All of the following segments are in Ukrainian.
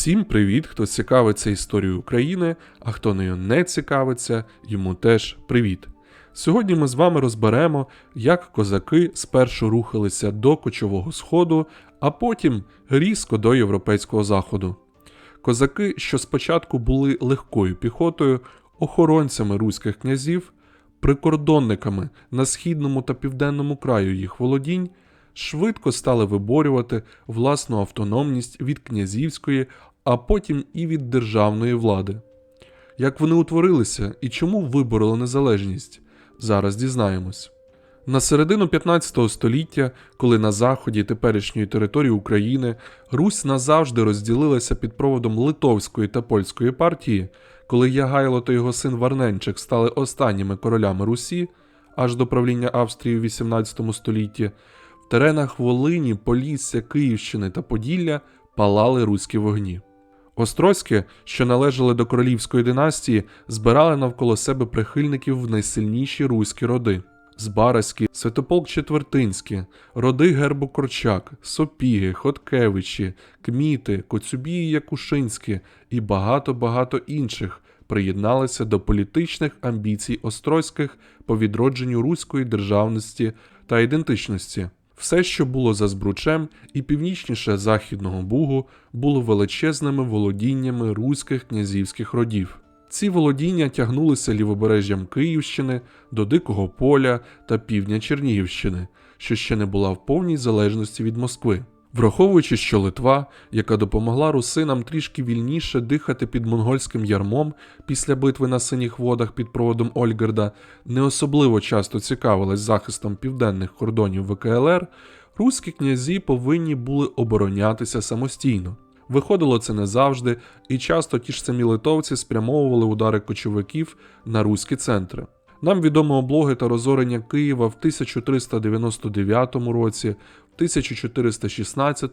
Всім привіт, хто цікавиться історією України, а хто нею не цікавиться, йому теж привіт. Сьогодні ми з вами розберемо, як козаки спершу рухалися до кочового сходу, а потім різко до європейського заходу. Козаки, що спочатку були легкою піхотою, охоронцями руських князів, прикордонниками на східному та південному краю їх володінь, швидко стали виборювати власну автономність від князівської, а потім і від державної влади. Як вони утворилися і чому вибороли незалежність, зараз дізнаємось. На середину 15 століття, коли на заході теперішньої території України Русь назавжди розділилася під проводом Литовської та польської партії, коли Ягайло та його син Варненчик стали останніми королями Русі, аж до правління Австрії у 18 столітті, в теренах Волині, Полісся, Київщини та Поділля палали руські вогні. Острозькі, що належали до королівської династії, збирали навколо себе прихильників в найсильніші руські роди. Збаразькі, Святополк Четвертинські, роди Гербу Корчак, Сопіги, Хоткевичі, Кміти, Коцюбії Якушинські і багато-багато інших приєдналися до політичних амбіцій Острозьких по відродженню руської державності та ідентичності. Все, що було за збручем і північніше Західного Бугу, було величезними володіннями руських князівських родів. Ці володіння тягнулися лівобережжям Київщини до Дикого Поля та півдня Чернігівщини, що ще не була в повній залежності від Москви. Враховуючи, що Литва, яка допомогла русинам трішки вільніше дихати під монгольським ярмом після битви на синіх водах під проводом Ольгерда, не особливо часто цікавилась захистом південних кордонів ВКЛР, руські князі повинні були оборонятися самостійно. Виходило це не завжди, і часто ті ж самі литовці спрямовували удари кочовиків на руські центри. Нам відомо облоги та розорення Києва в 1399 році, 1416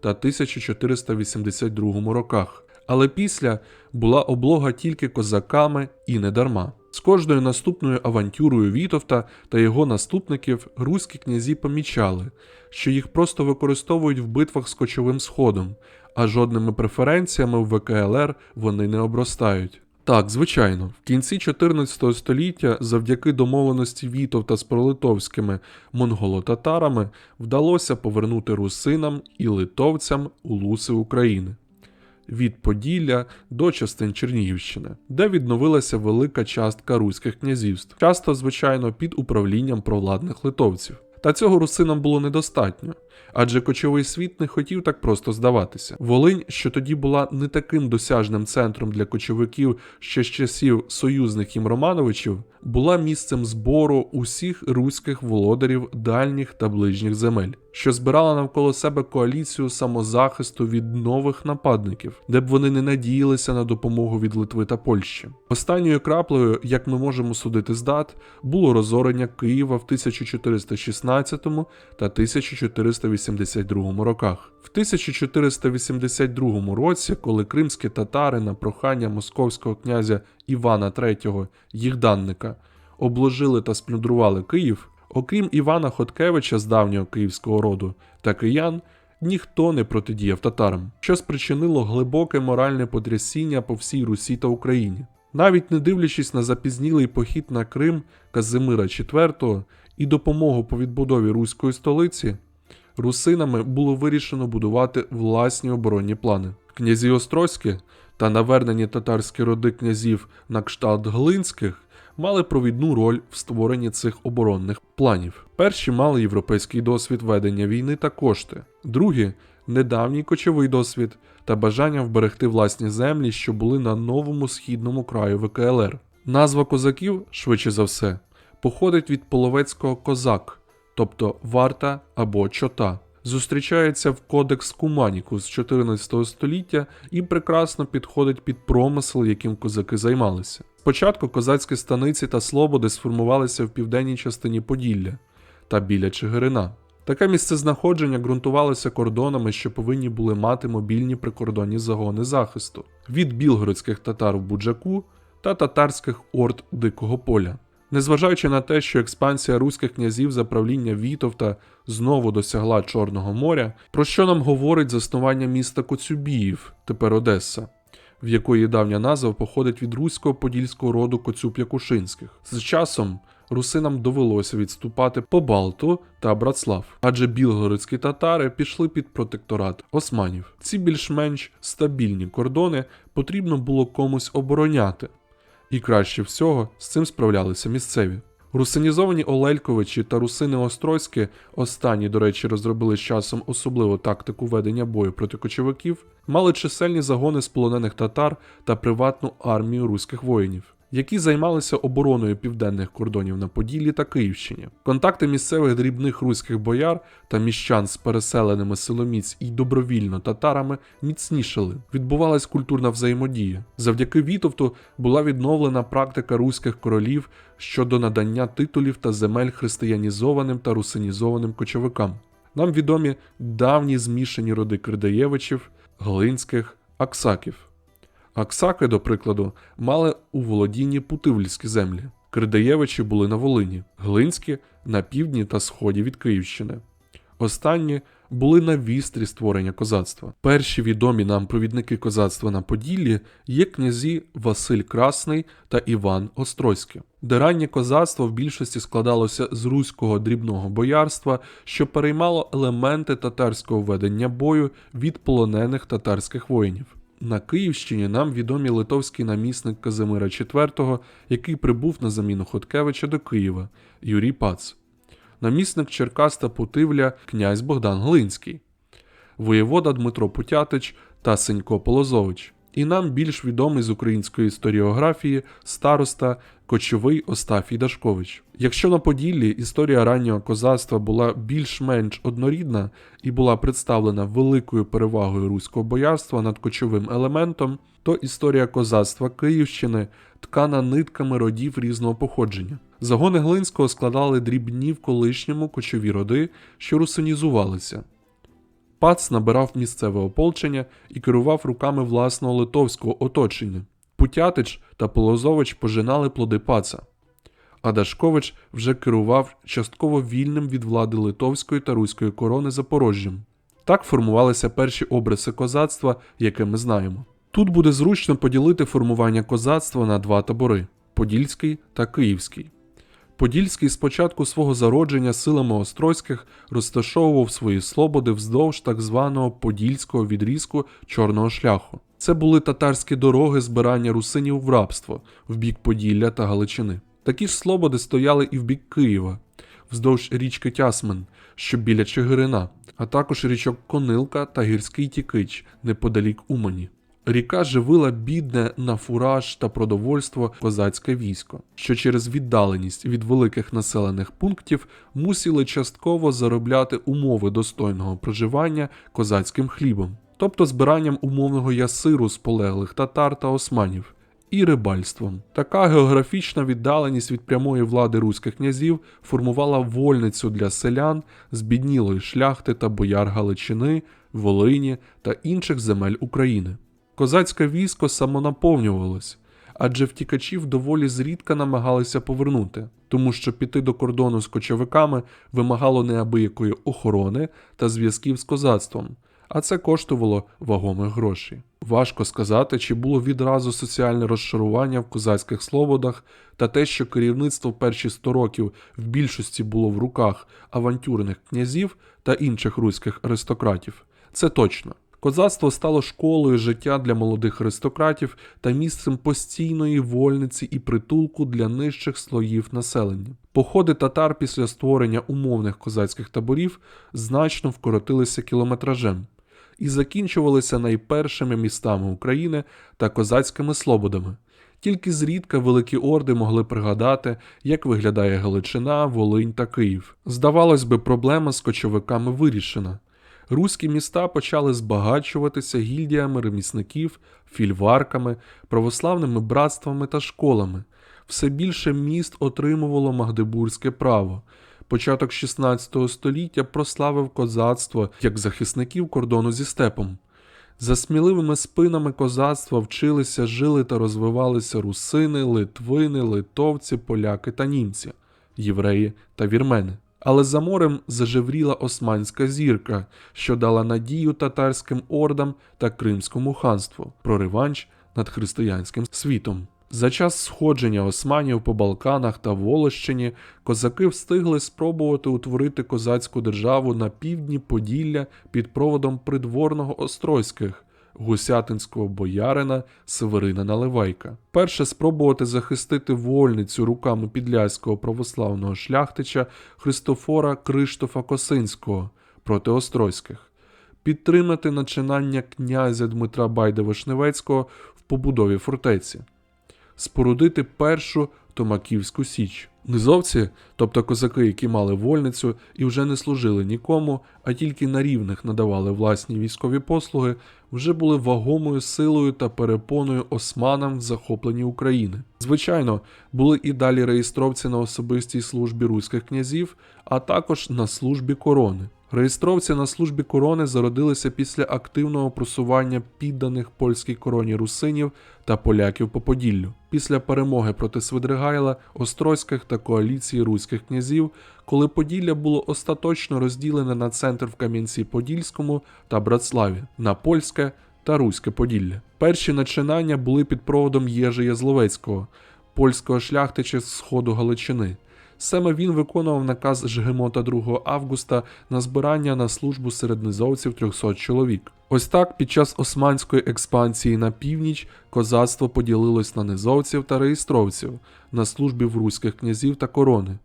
та 1482 роках. Але після була облога тільки козаками і не дарма. З кожною наступною авантюрою Вітовта та його наступників руські князі помічали, що їх просто використовують в битвах з кочовим сходом, а жодними преференціями в ВКЛР вони не обростають. Так, звичайно, в кінці 14 століття, завдяки домовленості Вітовта з пролитовськими монголо-татарами, вдалося повернути русинам і литовцям улуси України. Від Поділля до частин Чернігівщини, де відновилася велика частка руських князівств, часто, звичайно, під управлінням провладних литовців. Та цього русинам було недостатньо, адже кочовий світ не хотів так просто здаватися. Волинь, що тоді була не таким досяжним центром для кочовиків ще з часів союзних їм Романовичів, була місцем збору усіх руських володарів дальніх та ближніх земель, що збирала навколо себе коаліцію самозахисту від нових нападників, де б вони не надіялися на допомогу від Литви та Польщі. Останньою краплею, як ми можемо судити з дат, було розорення Києва в 1416 та 1482 роках. В 1482 році, коли кримські татари на прохання московського князя Івана III, їх данника, обложили та сплюндрували Київ, окрім Івана Хоткевича з давнього київського роду та киян, ніхто не протидіяв татарам, що спричинило глибоке моральне потрясіння по всій Русі та Україні. Навіть не дивлячись на запізнілий похід на Крим Казимира IV і допомогу по відбудові руської столиці, русинами було вирішено будувати власні оборонні плани. Князі Острозькі та навернені татарські роди князів на кшталт Глинських мали провідну роль в створенні цих оборонних планів. Перші мали європейський досвід ведення війни та кошти, другі недавній кочовий досвід та бажання вберегти власні землі, що були на новому східному краю ВКЛР. Назва козаків, швидше за все, походить від половецького козак, тобто варта або чота. Зустрічається в Кодекс Куманіку з 14 століття і прекрасно підходить під промисел, яким козаки займалися. Спочатку козацькі станиці та слободи сформувалися в південній частині Поділля та біля Чигирина. Таке місцезнаходження ґрунтувалося кордонами, що повинні були мати мобільні прикордонні загони захисту від білгородських татар в Буджаку та татарських орд Дикого поля. Незважаючи на те, що експансія руських князів за правління Вітовта знову досягла Чорного моря, про що нам говорить заснування міста Коцюбіїв, тепер Одеса, в якої давня назва походить від руського подільського роду Коцюб Якушинських. З часом русинам довелося відступати по Балту та Братслав, адже білгородські татари пішли під протекторат османів. Ці більш-менш стабільні кордони потрібно було комусь обороняти, і краще всього з цим справлялися місцеві. Русинізовані Олельковичі та русини Острозькі, останні, до речі, розробили з часом особливу тактику ведення бою проти кочовиків, мали чисельні загони з полонених татар та приватну армію руських воїнів, які займалися обороною південних кордонів на Поділлі та Київщині. Контакти місцевих дрібних руських бояр та міщан з переселеними силоміць і добровільно татарами міцнішали. Відбувалась культурна взаємодія. Завдяки Вітовту була відновлена практика руських королів щодо надання титулів та земель християнізованим та русинізованим кочовикам. Нам відомі давні змішані роди Кирдаєвичів, Глинських, Аксаків. Аксаки, до прикладу, мали у володінні Путивльські землі. Кирдаєвичі були на Волині, Глинські на півдні та сході від Київщини. Останні були на вістрі створення козацтва. Перші відомі нам провідники козацтва на Поділлі є князі Василь Красний та Іван Острозький, де раннє козацтво в більшості складалося з руського дрібного боярства, що переймало елементи татарського ведення бою від полонених татарських воїнів. На Київщині нам відомі литовський намісник Казимира IV, який прибув на заміну Хоткевича до Києва, Юрій Пац, намісник Черкас та Путивля князь Богдан Глинський, воєвода Дмитро Путятич та Сенько Полозович. І нам більш відомий з української історіографії староста Кочовий Остафій Дашкович. Якщо на Поділлі історія раннього козацтва була більш-менш однорідна і була представлена великою перевагою руського боярства над кочовим елементом, то історія козацтва Київщини ткана нитками родів різного походження. Загони Глинського складали дрібні в колишньому кочові роди, що русинізувалися. Пац набирав місцеве ополчення і керував руками власного литовського оточення. Путятич та Полозович пожинали плоди паца, а Дашкович вже керував частково вільним від влади литовської та руської корони Запорожжям. Так формувалися перші обриси козацтва, яке ми знаємо. Тут буде зручно поділити формування козацтва на два табори Подільський та Київський. Подільський з початку свого зародження силами Острозьких розташовував свої слободи вздовж так званого подільського відрізку чорного шляху. Це були татарські дороги збирання русинів в рабство в бік Поділля та Галичини. Такі ж слободи стояли і в бік Києва, вздовж річки Тясмин, що біля Чигирина, а також річок Конилка та Гірський Тікич неподалік Умані. Ріка живила бідне на фураж та продовольство козацьке військо, що через віддаленість від великих населених пунктів мусили частково заробляти умови достойного проживання козацьким хлібом, тобто збиранням умовного ясиру з полеглих татар та османів. І рибальством. Така географічна віддаленість від прямої влади руських князів формувала вольницю для селян, збіднілої шляхти та бояр Галичини, Волині та інших земель України. Козацьке військо самонаповнювалось, адже втікачів доволі зрідка намагалися повернути, тому що піти до кордону з кочовиками вимагало неабиякої охорони та зв'язків з козацтвом, а це коштувало вагомих грошей. Важко сказати, чи було відразу соціальне розшарування в козацьких слободах та те, що керівництво перші 100 років в більшості було в руках авантюрних князів та інших руських аристократів. Це точно. Козацтво стало школою життя для молодих аристократів та місцем постійної вольниці і притулку для нижчих слоїв населення. Походи татар після створення умовних козацьких таборів значно вкоротилися кілометражем і закінчувалися найпершими містами України та козацькими слободами. Тільки зрідка великі орди могли пригадати, як виглядає Галичина, Волинь та Київ. Здавалось би, проблема з кочовиками вирішена. Руські міста почали збагачуватися гільдіями ремісників, фільварками, православними братствами та школами. Все більше міст отримувало Магдебурзьке право. Початок 16 століття прославив козацтво як захисників кордону зі степом. За сміливими спинами козацтва вчилися, жили та розвивалися русини, литвини, литовці, поляки та німці, євреї та вірмени. Але за морем зажевріла османська зірка, що дала надію татарським ордам та Кримському ханству про реванш над християнським світом. За час сходження османів по Балканах та Волощині козаки встигли спробувати утворити козацьку державу на півдні Поділля під проводом придворного Острозьких, гусятинського боярина Северина Наливайка. Перше спробувати захистити вольницю руками підляського православного шляхтича Христофора Криштофа Косинського проти Острозьких, підтримати начинання князя Дмитра Байда Вишневецького в побудові фортеці спорудити першу Томаківську Січ. Низовці, тобто козаки, які мали вольницю і вже не служили нікому, а тільки на рівних надавали власні військові послуги, вже були вагомою силою та перепоною османам в захопленні України. Звичайно, були і далі реєстровці на особистій службі руських князів, а також на службі корони. Реєстровці на службі корони зародилися після активного просування підданих польській короні русинів та поляків по Поділлю. Після перемоги проти Свидригайла, Острозьких та коаліції руських князів, коли Поділля було остаточно розділене на центр в Кам'янці-Подільському та Братславі, на польське та руське Поділля. Перші начинання були під проводом Єжи Язловецького, польського шляхтича з сходу Галичини. Саме він виконував наказ Жгемота 2 августа на збирання на службу серед низовців 300 чоловік. Ось так під час османської експансії на північ козацтво поділилось на низовців та реєстровців на службі в руських князів та корони.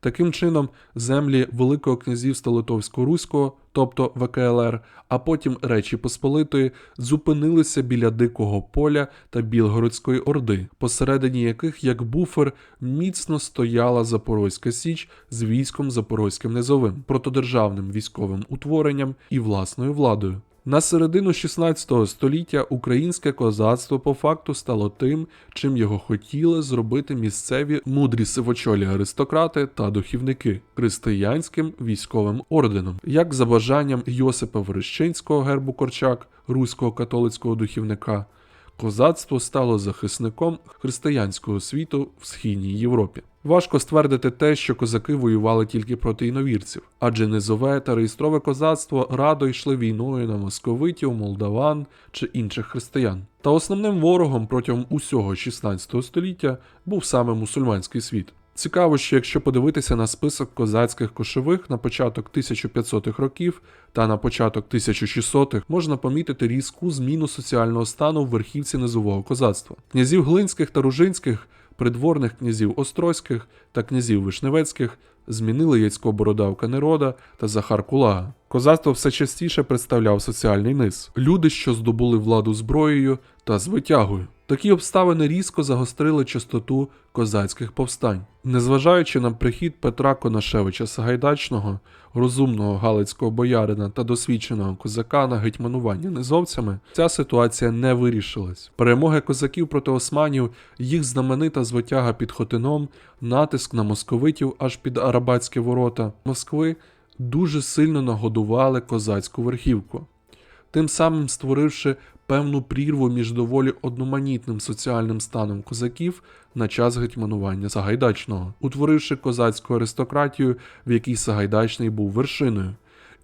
Таким чином, землі Великого князівства Литовсько-Руського, тобто ВКЛР, а потім Речі Посполитої, зупинилися біля Дикого поля та Білгородської Орди, посередині яких, як буфер, міцно стояла Запорозька Січ з військом Запорозьким Низовим, протодержавним військовим утворенням і власною владою. На середину 16 століття українське козацтво по факту стало тим, чим його хотіли зробити місцеві мудрі сивочолі аристократи та духівники християнським військовим орденом, як за бажанням Йосипа Верещинського гербу Корчак, руського католицького духівника. Козацтво стало захисником християнського світу в східній Європі. Важко ствердити те, що козаки воювали тільки проти іновірців, адже низове та реєстрове козацтво радо йшли війною на московитів, молдаван чи інших християн. Та основним ворогом протягом усього 16 століття був саме мусульманський світ. Цікаво, що якщо подивитися на список козацьких кошових на початок 1500-х років та на початок 1600-х, можна помітити різку зміну соціального стану в верхівці низового козацтва. Князів глинських та ружинських, придворних князів острозьких та князів вишневецьких змінили Яцько Бородавка Нерода та Захар Кулага. Козацтво все частіше представляв соціальний низ люди, що здобули владу зброєю та звитягою. Такі обставини різко загострили частоту козацьких повстань. Незважаючи на прихід Петра Конашевича Сагайдачного, розумного галицького боярина та досвідченого козака на гетьманування низовцями, ця ситуація не вирішилась. Перемоги козаків проти османів, їх знаменита звитяга під Хотином, натиск на московитів аж під Арабатські ворота Москви дуже сильно нагодували козацьку верхівку тим самим створивши певну прірву між доволі одноманітним соціальним станом козаків на час гетьманування Сагайдачного, утворивши козацьку аристократію, в якій Сагайдачний був вершиною,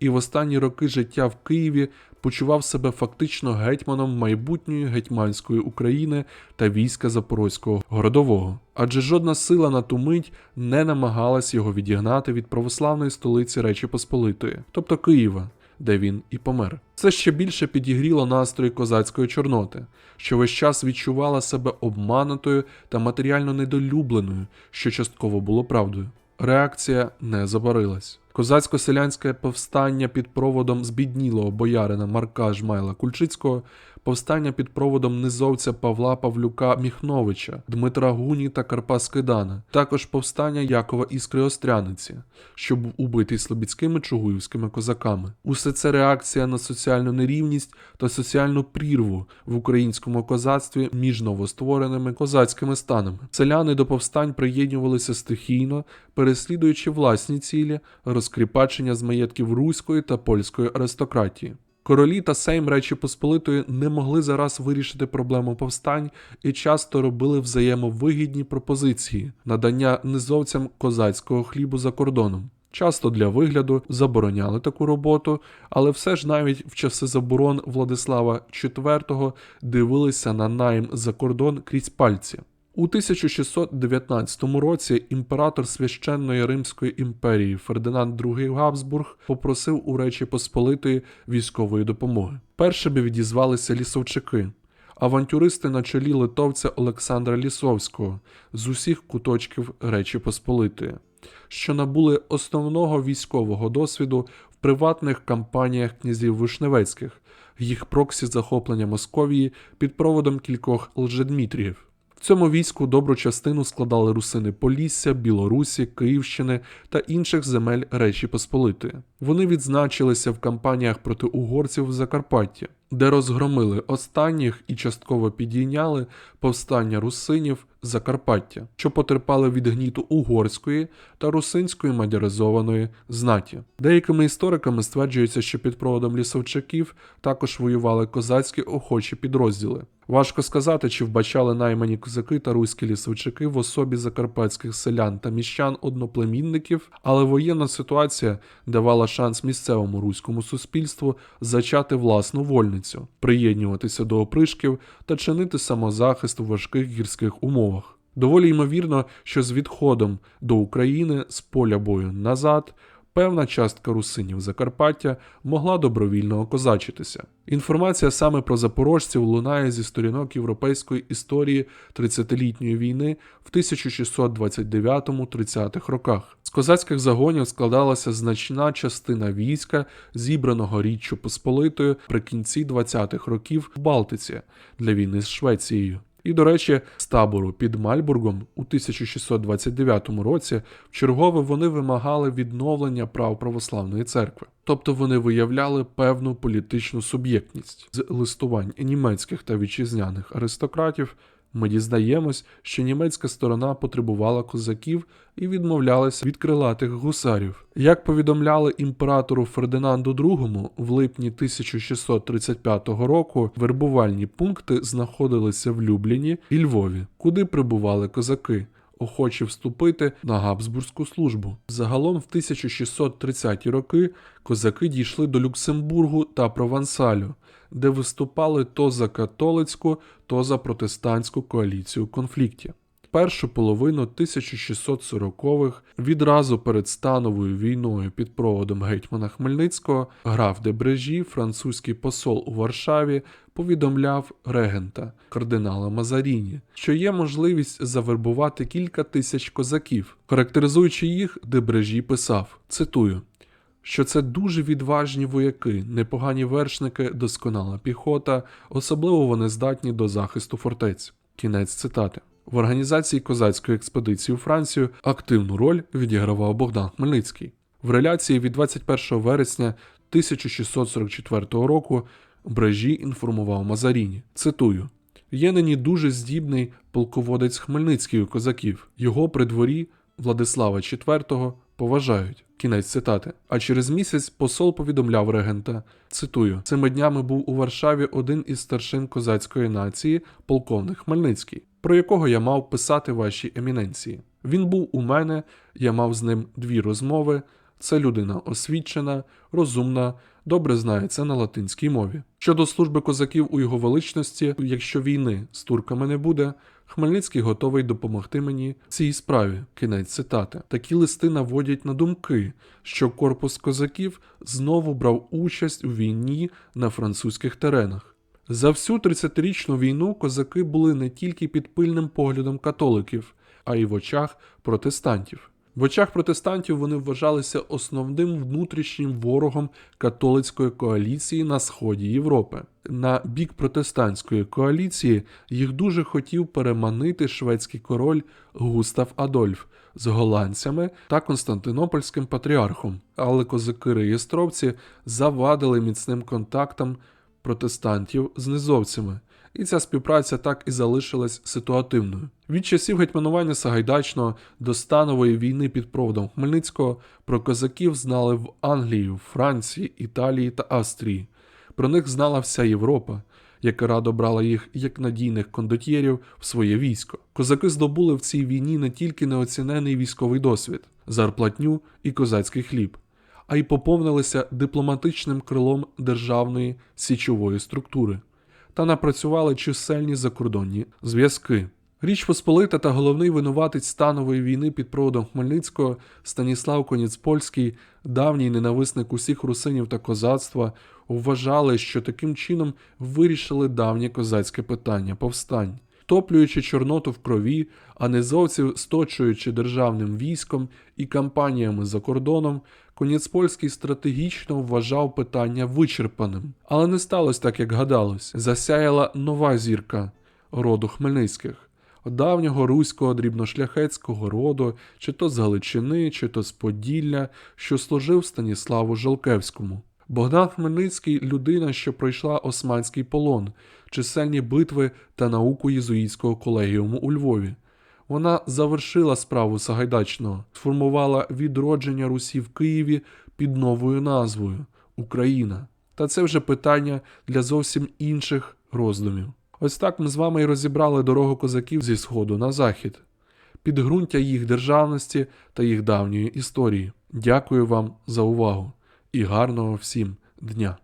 і в останні роки життя в Києві почував себе фактично гетьманом майбутньої гетьманської України та війська Запорозького городового. Адже жодна сила на ту мить не намагалась його відігнати від православної столиці Речі Посполитої, тобто Києва де він і помер. Це ще більше підігріло настрої козацької чорноти, що весь час відчувала себе обманутою та матеріально недолюбленою, що частково було правдою. Реакція не забарилась. Козацько-селянське повстання під проводом збіднілого боярина Марка Жмайла Кульчицького повстання під проводом низовця Павла Павлюка Міхновича, Дмитра Гуні та Карпа Скидана, також повстання Якова Іскри Остряниці, що був убитий слобідськими чугуївськими козаками. Усе це реакція на соціальну нерівність та соціальну прірву в українському козацтві між новоствореними козацькими станами. Селяни до повстань приєднувалися стихійно, переслідуючи власні цілі, розкріпачення з маєтків руської та польської аристократії. Королі та Сейм Речі Посполитої не могли зараз вирішити проблему повстань і часто робили взаємовигідні пропозиції надання низовцям козацького хлібу за кордоном. Часто для вигляду забороняли таку роботу, але все ж навіть в часи заборон Владислава IV дивилися на найм за кордон крізь пальці. У 1619 році імператор священної Римської імперії Фердинанд II Габсбург попросив у Речі Посполитої військової допомоги. Першими відізвалися лісовчики, авантюристи на чолі литовця Олександра Лісовського з усіх куточків Речі Посполитої, що набули основного військового досвіду в приватних кампаніях князів Вишневецьких, їх проксі захоплення Московії під проводом кількох лжедмітріїв. В цьому війську добру частину складали русини Полісся, Білорусі, Київщини та інших земель Речі Посполитої. Вони відзначилися в кампаніях проти угорців в Закарпатті, де розгромили останніх і частково підійняли повстання русинів Закарпаття, що потерпали від гніту угорської та русинської мадяризованої знаті. Деякими істориками стверджується, що під проводом лісовчаків також воювали козацькі охочі підрозділи. Важко сказати, чи вбачали наймані козаки та руські лісовчаки в особі закарпатських селян та міщан одноплемінників, але воєнна ситуація давала шанс місцевому руському суспільству зачати власну вольницю, приєднуватися до опришків та чинити самозахист у важких гірських умовах. Доволі ймовірно, що з відходом до України з поля бою назад певна частка русинів Закарпаття могла добровільно окозачитися. Інформація саме про запорожців лунає зі сторінок європейської історії 30-літньої війни в 1629-30-х роках. З козацьких загонів складалася значна частина війська, зібраного Річчю Посполитою при кінці 20-х років в Балтиці для війни з Швецією. І, до речі, з табору під Мальбургом у 1629 році вчергове вони вимагали відновлення прав православної церкви. Тобто вони виявляли певну політичну суб'єктність з листувань німецьких та вітчизняних аристократів. Ми дізнаємось, що німецька сторона потребувала козаків і відмовлялася від крилатих гусарів. Як повідомляли імператору Фердинанду II, в липні 1635 року вербувальні пункти знаходилися в Любліні і Львові, куди прибували козаки. Охочі вступити на Габсбурзьку службу. Загалом в 1630-ті роки козаки дійшли до Люксембургу та Провансалю, де виступали то за католицьку, то за протестантську коаліцію конфлікті. Першу половину 1640-х, відразу перед становою війною під проводом гетьмана Хмельницького, граф де Брежі, французький посол у Варшаві, повідомляв регента кардинала Мазаріні, що є можливість завербувати кілька тисяч козаків. Характеризуючи їх, де Брежі писав: цитую. Що це дуже відважні вояки, непогані вершники, досконала піхота, особливо вони здатні до захисту фортець. Кінець цитати. В організації козацької експедиції у Францію активну роль відігравав Богдан Хмельницький. В реляції від 21 вересня 1644 року Брежі інформував Мазаріні. Цитую: Є нині дуже здібний полководець Хмельницький у козаків. Його при дворі Владислава IV поважають. Кінець цитати. А через місяць посол повідомляв регента. Цитую: цими днями був у Варшаві один із старшин козацької нації, полковник Хмельницький, про якого я мав писати вашій еміненції. Він був у мене, я мав з ним дві розмови. Це людина освічена, розумна, добре знається на латинській мові. Щодо служби козаків у його величності, якщо війни з турками не буде, Хмельницький готовий допомогти мені в цій справі. Кінець цитати. Такі листи наводять на думки, що корпус козаків знову брав участь у війні на французьких теренах. За всю 30-річну війну козаки були не тільки під пильним поглядом католиків, а й в очах протестантів. В очах протестантів вони вважалися основним внутрішнім ворогом католицької коаліції на сході Європи. На бік протестантської коаліції їх дуже хотів переманити шведський король Густав Адольф з голландцями та Константинопольським патріархом, але козаки-реєстровці завадили міцним контактам протестантів з низовцями і ця співпраця так і залишилась ситуативною. Від часів гетьманування Сагайдачного до станової війни під проводом Хмельницького про козаків знали в Англії, Франції, Італії та Австрії. Про них знала вся Європа, яка радо брала їх як надійних кондотьєрів в своє військо. Козаки здобули в цій війні не тільки неоцінений військовий досвід, зарплатню і козацький хліб, а й поповнилися дипломатичним крилом державної січової структури та напрацювали чисельні закордонні зв'язки. Річ Посполита та головний винуватець станової війни під проводом Хмельницького Станіслав Коніцпольський, давній ненависник усіх русинів та козацтва, вважали, що таким чином вирішили давнє козацьке питання повстань. Топлюючи Чорноту в крові, а низовців сточуючи державним військом і кампаніями за кордоном, Коніцпольський стратегічно вважав питання вичерпаним. Але не сталося так, як гадалось. Засяяла нова зірка роду Хмельницьких давнього руського дрібношляхетського роду, чи то з Галичини, чи то з Поділля, що служив Станіславу Жалкевському. Богдан Хмельницький людина, що пройшла османський полон, чисельні битви та науку єзуїтського колегіуму у Львові. Вона завершила справу Сагайдачного, сформувала відродження Русі в Києві під новою назвою Україна. Та це вже питання для зовсім інших роздумів. Ось так ми з вами і розібрали дорогу козаків зі сходу на захід, підґрунтя їх державності та їх давньої історії. Дякую вам за увагу і гарного всім дня!